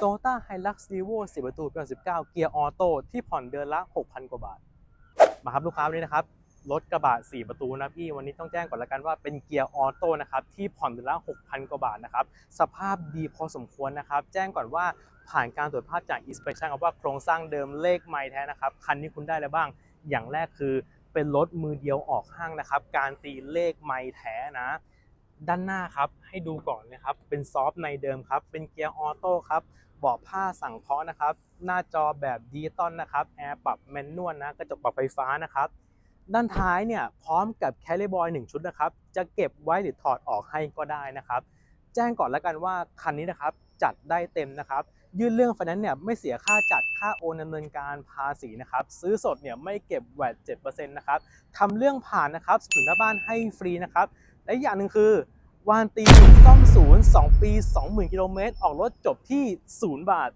Toyota Hilux Revo 10 ประตูปี2019 เกียร์ออโต้ที่ผ่อนเดือนละ 6,000 กว่าบาท มาครับลูกค้าวันนี้นะครับ รถกระบะ 4 ประตูนะพี่ วันนี้ต้องแจ้งก่อนละกันว่าเป็นเกียร์ออโต้นะครับ ที่ผ่อนเดือนละ 6,000 กว่าบาทนะครับ สภาพดีพอสมควรนะครับ แจ้งก่อนว่าผ่านการตรวจภาพจาก inspection ครับว่าโครงสร้างเดิมเลขไม้แท้นะครับ คันนี้คุณได้แล้วบ้าง อย่างแรกคือเป็นรถมือเดียวออกห้างนะครับ การตีเลขไม้แท้นะ ด้านหน้าครับให้ดูก่อนนะครับ เป็นซอฟต์ในเดิมครับ เป็นเกียร์ออโต้ครับเบาะผ้าสั่งเคาะนะครับ หน้าจอแบบดิจิตอลนะครับแอร์ปรับแมนนวลนะกระจกปรับไฟฟ้านะครับ ด้านท้ายเนี่ยพร้อมกับแคลิบอยหนึ่งชุดนะครับ จะเก็บไว้หรือถอดออกให้ก็ได้นะครับ แจ้งก่อนแล้วกันว่าคันนี้นะครับจัดได้เต็มนะครับ ยื่นเรื่องไฟแนนซ์เนี่ยไม่เสียค่าจัดค่าโอนดำเนินการภาษีนะครับ ซื้อสดเนี่ยไม่เก็บแวด7%นะครับทำเรื่องผ่านนะครับถึงหน้าบ้านให้ฟรีนะครับ และอย่างหนึ่งคือวารันตีซ่อมศูนย์2ปี20,000กิโลเมตรออกรถจบที่0บาท